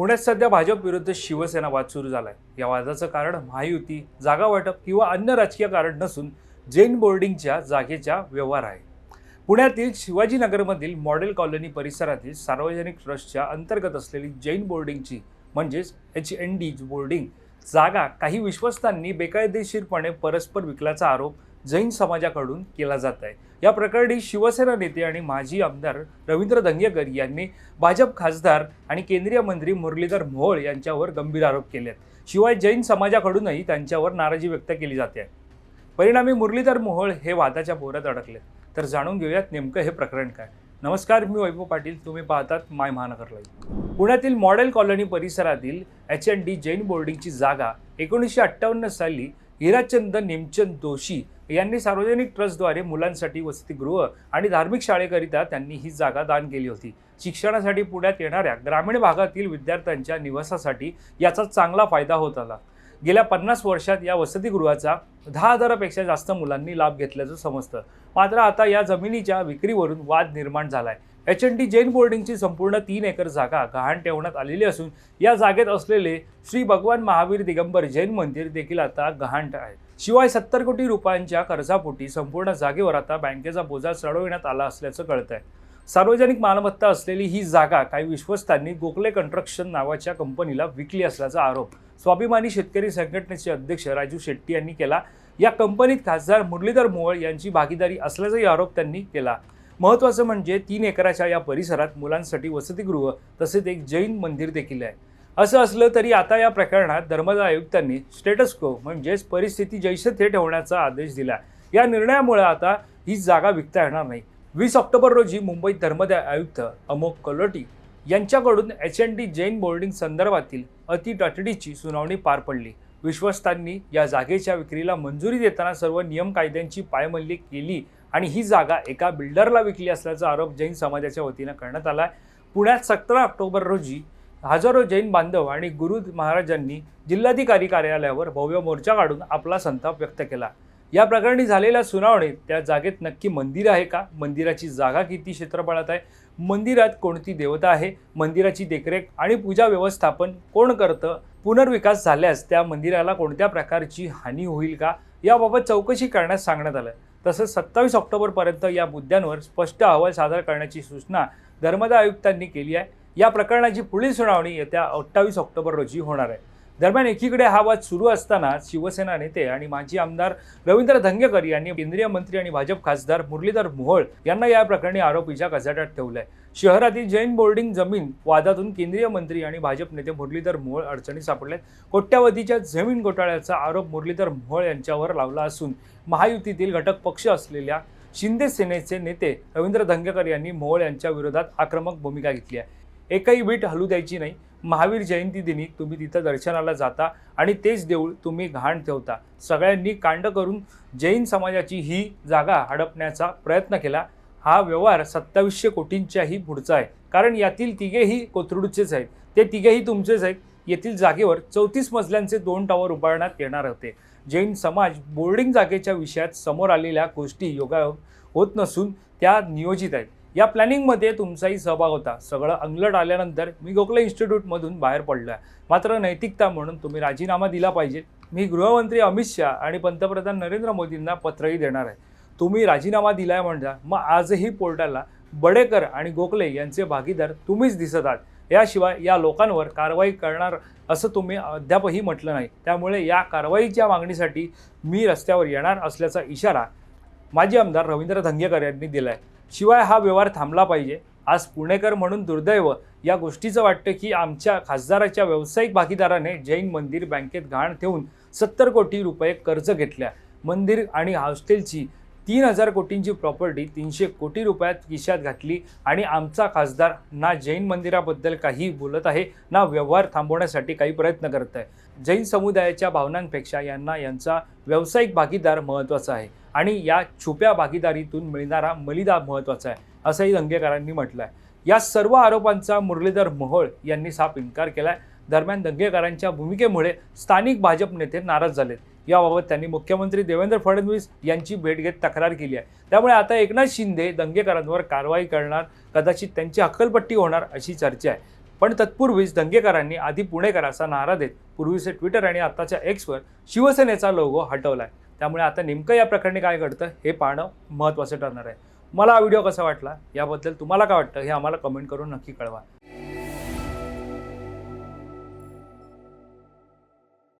पुण्यात सध्या भाजप विरुद्ध शिवसेना वाद सुरू झालाय. या वादाचं कारण महायुती जागा वाटप किंवा अन्य राजकीय कारण नसून जैन बोर्डिंगच्या जागेचा व्यवहार आहे. पुण्यातील शिवाजीनगरमधील मॉडेल कॉलनी परिसरातील सार्वजनिक ट्रस्टच्या अंतर्गत असलेली जैन बोर्डिंगची म्हणजेच एच एन डी बोर्डिंग जागा काही विश्वस्तांनी बेकायदेशीरपणे परस्पर विकल्याचा आरोप जैन समाजाकडून केला जात आहे. या प्रकरणी शिवसेना नेते आणि माजी आमदार रवींद्र दंगेकर यांनी भाजप खासदार आणि केंद्रीय मंत्री मुरलीधर मोहोळ यांच्यावर गंभीर आरोप केले आहेत शिवाय जैन समाजाकडूनही त्यांच्यावर नाराजी व्यक्त केली जाते. आहे परिणामी मुरलीधर मोहोळ हे वादाच्या बोरात अडकले तर जाणून घेऊयात नेमकं हे प्रकरण काय? नमस्कार मी वैभव पाटील. तुम्ही पाहतात माय महानगर लाईव्ह पुण्यातील मॉडेल कॉलनी परिसरातील एच एन डी जैन बोर्डिंगची जागा एकोणीसशे अठ्ठावन्न साली हिराचंद नेमचंद दोशी यांनी सार्वजनिक ट्रस्टद्वारे मुलांसाठी वसतिगृह आणि धार्मिक शाळेकरिता त्यांनी ही जागा दान केली होती. शिक्षणासाठी पुण्यात येणाऱ्या ग्रामीण भागातील विद्यार्थ्यांच्या निवासासाठी याचा चांगला फायदा होत आला. गेल्या पन्नास वर्षात या वसतिगृहाचा दहा हजारापेक्षा जास्त मुलांनी लाभ घेतल्याचं समजतं. मात्र आता या जमिनीच्या विक्रीवरून वाद निर्माण झाला आहे एच एन टी जैन बोर्डिंगची संपूर्ण तीन एकर जागा गहाण ठेवण्यात आलेली असून या जागेत असलेले श्री भगवान महावीर दिगंबर जैन मंदिर देखील आता गहाण आहे. शिवाय सत्तर कोटी रुपयांच्या कर्जापोटी संपूर्ण जागेवर आता बँकेचा बोजा चढविण्यात आला असल्याचं कळत आहे सार्वजनिक मालमत्ता असलेली ही जागा काही विश्वस्तांनी गोखले कन्स्ट्रक्शन नावाच्या कंपनीला विकली असल्याचा आरोप स्वाभिमानी शेतकरी संघटनेचे अध्यक्ष राजू शेट्टी यांनी केला. या कंपनीत खासदार मुरलीधर मोहोळ यांची भागीदारी असल्याचाही आरोप त्यांनी केला. महत्त्वाचं म्हणजे तीन एकराच्या या परिसरात मुलांसाठी वसतिगृह तसेच एक जैन मंदिर देखील आहे. असं असलं तरी आता या प्रकरणात धर्मदाय आयुक्तांनी स्टेटस को म्हणजेच परिस्थिती जैसे थे ठेवण्याचा आदेश दिला या निर्णयामुळे आता ही जागा विकता येणार नाही. वीस ऑक्टोबर रोजी मुंबईत धर्मदाय आयुक्त अमोक कलोटी यांच्याकडून H N D Jain boarding संदर्भातील अतितटडीची सुनावणी पार पडली. विश्वस्तांनी या जागेच्या विक्रीला मंजुरी देताना सर्व नियम कायद्यांची पायमल्ली केली आणि ही जागा एका बिल्डरला विकली असल्याचा आरोप जैन समाजाच्या वतीनं करण्यात आला आहे पुण्यात सतरा ऑक्टोबर रोजी हजारो जैन बांधव आणि गुरु महाराजांनी जिल्हाधिकारी कार्यालयावर भव्य मोर्चा काढून आपला संताप व्यक्त केला. या प्रकरणी झालेल्या सुनावणीत त्या जागेत नक्की मंदिर आहे का? मंदिराची जागा किती क्षेत्रफळात आहे? मंदिरात कोणती देवता आहे? मंदिराची देखरेख आणि पूजा व्यवस्थापन कोण करतं? पुनर्विकास झाल्यास त्या मंदिराला कोणत्या प्रकारची हानी होईल का? याबाबत चौकशी करण्यास सांगण्यात आलं तसंच सत्तावीस ऑक्टोबरपर्यंत या मुद्द्यांवर स्पष्ट अहवाल सादर करण्याची सूचना धर्मदा आयुक्तांनी केली आहे. या प्रकरणाची पुढील सुनावणी येत्या अठ्ठावीस ऑक्टोबर रोजी होणार आहे. दरम्यान एकीकडे हा वाद सुरू असताना शिवसेना नेते आणि माजी आमदार रवींद्र धंगेकर यांनी केंद्रीय मंत्री आणि भाजप खासदार मुरलीधर मोहोळ यांना या प्रकरणी आरोपीच्या कचाट्यात ठेवलंय. शहरातील जैन बोर्डिंग जमीन वादातून केंद्रीय मंत्री आणि भाजप नेते मुरलीधर मोहोळ अडचणी सापडलेत. कोट्यावधीच्या जमीन घोटाळ्याचा आरोप मुरलीधर मोहोळ यांच्यावर लावला असून महायुतीतील घटक पक्ष असलेल्या शिंदे सेनेचे नेते रवींद्र धंगेकर यांनी मोहोळ यांच्या विरोधात आक्रमक भूमिका घेतली आहे. एकही बीट हलू द्यायची नाही. महावीर जयंती दिनी तुम्ही तिथं दर्शनाला जाता आणि तेच देऊळ तुम्ही घाण ठेवता. सगळ्यांनी कांड करून जैन समाजाची ही जागा हडपण्याचा प्रयत्न केला. हा व्यवहार सत्तावीसशे कोटींच्याही पुढचा आहे. कारण यातील तिघेही कोथरूडचेच आहेत. ते तिघेही तुमचेच आहेत. येथील जागेवर चौतीस मजल्यांचे दोन टॉवर उभारण्यात येणार होते. जैन समाज बोर्डिंग जागेच्या विषयात समोर आलेल्या गोष्टी योगायोग होत नसून त्या नियोजित आहेत. या प्लॅनिंगमध्ये तुमचाही सहभाग होता. सगळं अंगलट आल्यानंतर मी गोखले इन्स्टिट्यूटमधून बाहेर पडलो आहे मात्र नैतिकता म्हणून तुम्ही राजीनामा दिला पाहिजे. मी गृहमंत्री अमित शहा आणि पंतप्रधान नरेंद्र मोदींना पत्रही देणार आहे. तुम्ही राजीनामा दिलाय म्हणता मग आजही पोर्टलला बडेकर आणि गोखले यांचे भागीदार तुम्हीच दिसत आहात. याशिवाय या लोकांवर कारवाई करणार असं तुम्ही अद्यापही म्हटलं नाही. त्यामुळे या कारवाईच्या मागणीसाठी मी रस्त्यावर येणार असल्याचा इशारा माजी आमदार रवींद्र धंगेकर यांनी दिला आहे शिवाय हा व्यवहार थांबला पाहिजे. आज पुणेकर म्हणून दुर्दैव या गोष्टीचं वाटतं की आमच्या खासदाराच्या व्यावसायिक भागीदाराने जैन मंदिर बँकेत घाण ठेवून सत्तर कोटी रुपये कर्ज घेतल्या. मंदिर आणि हॉस्टेलची तीन हजार कोटींची प्रॉपर्टी तीनशे कोटी रुपयात खिशात घातली आणि आमचा खासदार ना जैन मंदिराबद्दल काही बोलत आहे ना व्यवहार थांबवण्यासाठी काही प्रयत्न करत आहे. जैन समुदायाच्या भावनांपेक्षा यांना यांचा व्यावसायिक भागीदार महत्त्वाचा आहे. आणि या छुप्या भागीदारीतून मिळणारा मलिदा महत्त्वाचा आहे असंही दंगेकरांनी म्हटलं आहे या सर्व आरोपांचा मुरलीधर मोहोळ यांनी साफ इन्कार आहे दरम्यान दंगेकरांच्या भूमिकेमुळे स्थानिक भाजप नेते नाराज झालेत. याबाबत त्यांनी मुख्यमंत्री देवेंद्र फडणवीस यांची भेट घेत तक्रार केली आहे. त्यामुळे आता एकनाथ शिंदे दंगेकरांवर कारवाई करणार कदाचित त्यांची हक्कलपट्टी होणार अशी चर्चा आहे. पण तत्पूर्वीच दंगेकरांनी आधी पुणेकर असा नारा देत पूर्वीचे ट्विटर आणि आताच्या एक्सवर शिवसेनेचा लोगो हटवलाय. त्यामुळे आता नेमकं या प्रकरणी काय घडतं हे पाहणं महत्त्वाचं ठरणार आहे. मला हा व्हिडिओ कसा वाटला याबद्दल तुम्हाला काय वाटतं हे आम्हाला कमेंट करून नक्की कळवा.